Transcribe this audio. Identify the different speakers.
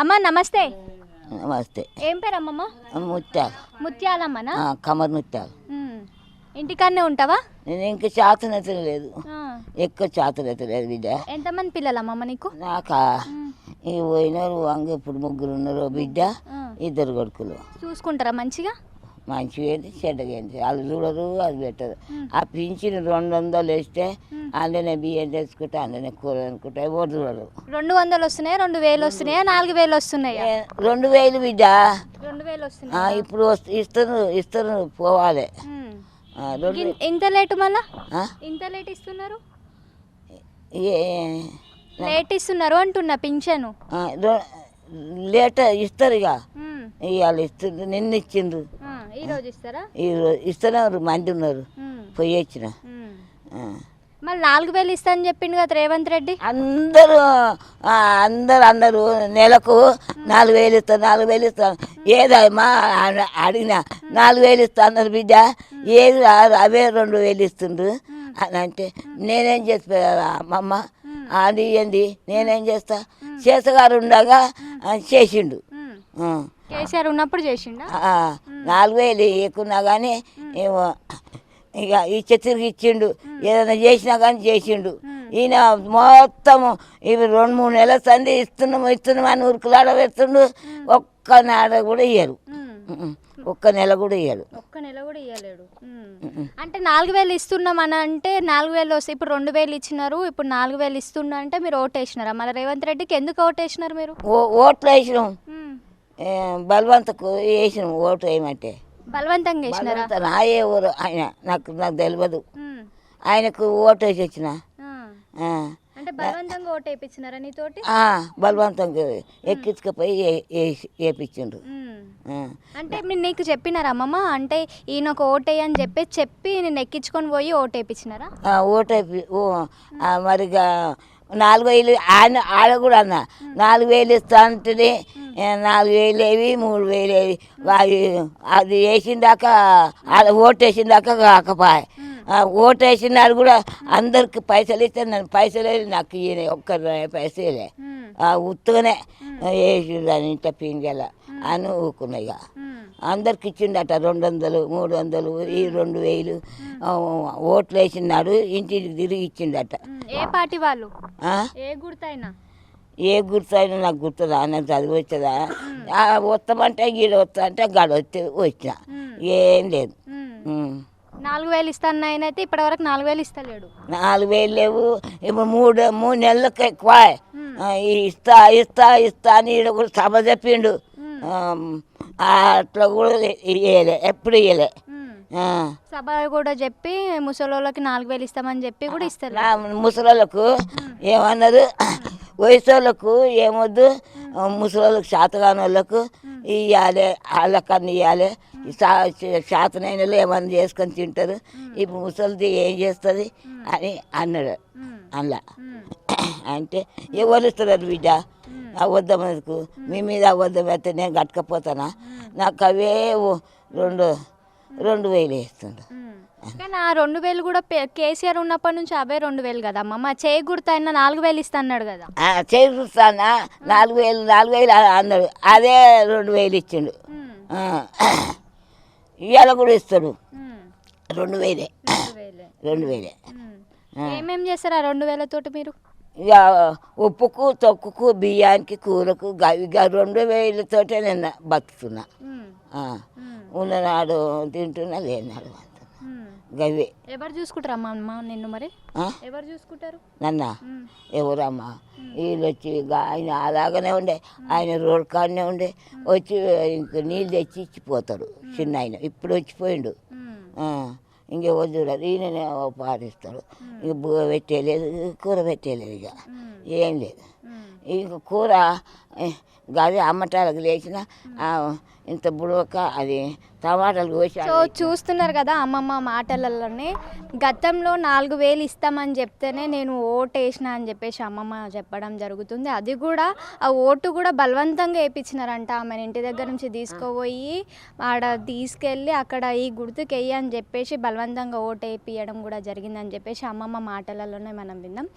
Speaker 1: అమ్మ నమస్తే.
Speaker 2: నమస్తే.
Speaker 1: ఏం పేరు అమ్మమ్మ
Speaker 2: ముత్యాలు.
Speaker 1: ముత్యాలమ్మనా?
Speaker 2: కమర్ ముత్యాలు.
Speaker 1: ఇంటికాడనే ఉంటావా?
Speaker 2: నేను ఇంకా చేతనైతే లేదు. ఎక్కువ చేతనైతే లేదు బిడ్డ.
Speaker 1: ఎంతమంది పిల్లలు అమ్మమ్మ నీకు
Speaker 2: నాకా ఈ పోయినారు వంగ ఇప్పుడు ముగ్గురు ఉన్నారు బిడ్డ. ఇద్దరు కొడుకులు.
Speaker 1: చూసుకుంటారా మంచిగా?
Speaker 2: మంచిగా ఏంటి చెడ్డగా ఏంటి వాళ్ళు చూడరు అది పెట్టరు. ఆ పింఛన్ రెండు వందలు వేస్తే అందులోనే బియ్యం తెచ్చుకుంటే అందులోనే కూర అనుకుంటే ఎవరు చూడరు.
Speaker 1: రెండు వందలు వస్తున్నాయా రెండు వేలు వస్తున్నాయా నాలుగు వేలు వస్తున్నాయా?
Speaker 2: రెండు వేలు బిడ్డ.
Speaker 1: రెండు వేలు వస్తున్నాయి?
Speaker 2: ఇప్పుడు ఇస్తారు ఇస్తారు పోవాలి.
Speaker 1: ఇంత లేటు మళ్ళా? ఇంత లేట్ ఇస్తున్నారు? లేట్ ఇస్తున్నారు అంటున్నా పింఛను.
Speaker 2: లేట ఇస్తారు ఇక. ఇవాళ ఇస్తుంది నిన్న ఇచ్చిండ్రు.
Speaker 1: ఈ రోజు ఇస్తారా?
Speaker 2: ఈ రో- ఇస్తున్నారు మంది ఉన్నారు. పోయి వచ్చిన.
Speaker 1: మళ్ళీ నాలుగు వేలు ఇస్తా అని చెప్పిండు కదా రేవంత్ రెడ్డి?
Speaker 2: అందరూ అందరు అందరూ నెలకు నాలుగు వేలు ఇస్తాను నాలుగు వేలు ఇస్తాను ఏదమ్మా అడిగినా నాలుగు వేలు ఇస్తా అన్నారు బిడ్డ. ఏది అవే రెండు వేలు ఇస్తుండ్రు. అని అంటే నేనేం చేస్తా అమ్మమ్మ అది ఏంది నేనేం చేస్తా? చేసగారు ఉండగా చేసిండు.
Speaker 1: కేసీఆర్ ఉన్నప్పుడు చేసిండా?
Speaker 2: నాలుగు వేలు ఎక్కున్నా కానీ ఏమో ఇక ఇచ్చే తిరిగి ఇచ్చిండు. ఏదైనా చేసినా కానీ చేసిండు. ఈయన మొత్తం ఇవి రెండు మూడు నెలల సంది ఇస్తున్నాము ఇస్తున్నాము అని ఉరుకులాడ పెడుతుండు. ఒక్క నాడ కూడా ఇయ్యరు ఒక్క నెల కూడా ఇయ్యరు
Speaker 1: ఒక్క నెల కూడా ఇవ్వలేడు అంటే నాలుగు వేలు ఇస్తున్నాం అని అంటే నాలుగు వేలు వస్తే ఇప్పుడు రెండు వేలు ఇచ్చినారు ఇప్పుడు నాలుగు వేలు ఇస్తున్నా అంటే మీరు ఓటేసినారా మళ్ళీ రేవంత్ రెడ్డికి ఎందుకు ఓటేసినారు మీరు?
Speaker 2: ఓట్లు వేసినాం. బలవంతకు వేసినాం ఓటు వేయమంటే.
Speaker 1: బలవంతంగా
Speaker 2: బలవంత నాయే ఊరు ఆయన నాకు నాకు తెలియదు. ఆయనకు ఓటు వేసి వచ్చిన.
Speaker 1: బలవంతంగా ఓటు వేయించినారా నీతోటి?
Speaker 2: ఆ, బలవంతంగా ఎక్కించుకుపోయి. ఆ.
Speaker 1: అంటే నీకు చెప్పినారా అమ్మమ్మ? అంటే ఈయన ఒక ఓటేయి అని చెప్పి చెప్పి నేను ఎక్కించుకొని పోయి ఓటు వేయించినారా?
Speaker 2: ఓటు మరిగా నాలుగు వేలు ఆయన ఆడ కూడా అన్న. నాలుగు వేలు ఇస్తా ఏ, నాలుగు వేలు ఏవి మూడు వేలు ఏవి. అది అది వేసిన దాకా ఆడ ఓటు వేసిన దాకా కాకపాయ. ఓటు వేసినాడు కూడా అందరికి పైసలు ఇస్తే నన్ను పైసలు నాకు ఈయన ఒక్క పైసలే. ఉత్తగానే వేసి దాని ఇంట పింగల అని ఊకున్నాయి. అందరికి ఇచ్చిండట రెండు వందలు మూడు వందలు ఈ రెండు వేలు. ఓట్లు వేసినాడు ఇంటికి తిరిగి ఇచ్చిండట.
Speaker 1: ఏ పార్టీ వాళ్ళు? ఏ గుర్తైనా?
Speaker 2: ఏ గుర్తయినా నాకు గుర్తుదా నాకు చదివి వచ్చదా? వస్తామంటే గీడ వస్తా అంటే గడ వచ్చి వచ్చిన. ఏం లేదు.
Speaker 1: నాలుగు వేలు ఇస్తాను ఆయన అయితే ఇప్పటివరకు నాలుగు వేలు ఇస్తలేడు.
Speaker 2: నాలుగు వేలు లేవు. ఇప్పుడు మూడు మూడు నెలలకు ఎక్కువ ఇస్తా ఇస్తా ఇస్తా అని ఈడ కూడా సభ చెప్పిండు. అట్లా కూడా ఇయ్యలే ఎప్పుడు ఇయ్యలే.
Speaker 1: సభ కూడా చెప్పి ముసలోళ్ళకి నాలుగు వేలు ఇస్తామని చెప్పి కూడా ఇస్తారు.
Speaker 2: ముసలోళ్ళకు ఏమన్నారు వయసు ఏమొద్దు? ముసలోళ్ళకి శాతగాని వాళ్ళకు ఇవ్వాలి వాళ్ళకన్నా ఇవ్వాలి శాతనైన వాళ్ళు ఏమన్నా చేసుకొని తింటారు. ఇప్పుడు ముసలిది ఏం చేస్తుంది? అని అన్నాడు. అందులో అంటే ఎవరు ఇస్తున్నారు బిడ్డ? అబద్ధం ఎందుకు మీ మీద అబద్ధం అయితే నేను కట్టుకపోతానా? నాకు అవే రెండు రెండు వేలు వేస్తుండ్రు
Speaker 1: కానీ ఆ రెండు వేలు కూడా కేసీఆర్ ఉన్నప్పటి నుంచి అవే రెండు వేలు కదా అమ్మమ్మ చేయి గుర్తు అయినా నాలుగు వేలు ఇస్తా అన్నాడు కదా.
Speaker 2: ఆ, చేకూరుస్తానా నాలుగు వేలు నాలుగు వేలు అన్నాడు. అదే రెండు వేలు ఇచ్చిండు. ఇవాళ కూడా ఇస్తాడు. రెండు వేలే.
Speaker 1: రెండు వేలే. ఏమేం చేస్తారు ఆ రెండు వేలతోటి మీరు?
Speaker 2: ఉప్పుకు తొక్కుకు బియ్యానికి కూరకు గవి ఇక రెండు వేలతోటే నేను బతుకుతున్నా.
Speaker 1: ఉమ్.
Speaker 2: ఉన్ననాడు తింటున్నా లేనాడు. గవి
Speaker 1: ఎవరు చూసుకుంటారు అమ్మ నిన్ను మరి? ఎవరు చూసుకుంటారు?
Speaker 2: నన్న. ఎవరమ్మా? వీళ్ళు వచ్చి ఆయన అలాగనే ఉండే. ఆయన రోడ్ కాడనే ఉండే. వచ్చి ఇంక నీళ్ళు తెచ్చి ఇచ్చిపోతాడు. చిన్న ఆయన. ఇప్పుడు వచ్చిపోయిండు. ఇంకెవరు చూడరు ఈయననే పాటిస్తాడు ఇక పెట్టేయలేదు కూర పెట్టేయలేదు ఇక. ఏం లేదు. ఇంక కూర గది అమ్మటాలకు లేచిన ఇంత బుడవక అది టమాటాలు కోసి
Speaker 1: సో చూస్తున్నారు కదా అమ్మమ్మ మాటలలోనే గతంలో నాలుగు వేలు ఇస్తామని చెప్తేనే నేను ఓటు వేసిన అని చెప్పేసి అమ్మమ్మ చెప్పడం జరుగుతుంది. అది కూడా ఆ ఓటు కూడా బలవంతంగా వేయించినారంట ఆమె ఇంటి దగ్గర నుంచి తీసుకుపోయి ఆడ తీసుకెళ్ళి అక్కడ ఈ గుర్తుకెయ్యి అని చెప్పేసి బలవంతంగా ఓటు వేయించడం కూడా జరిగిందని చెప్పేసి అమ్మమ్మ మాటలలోనే మనం విన్నాం.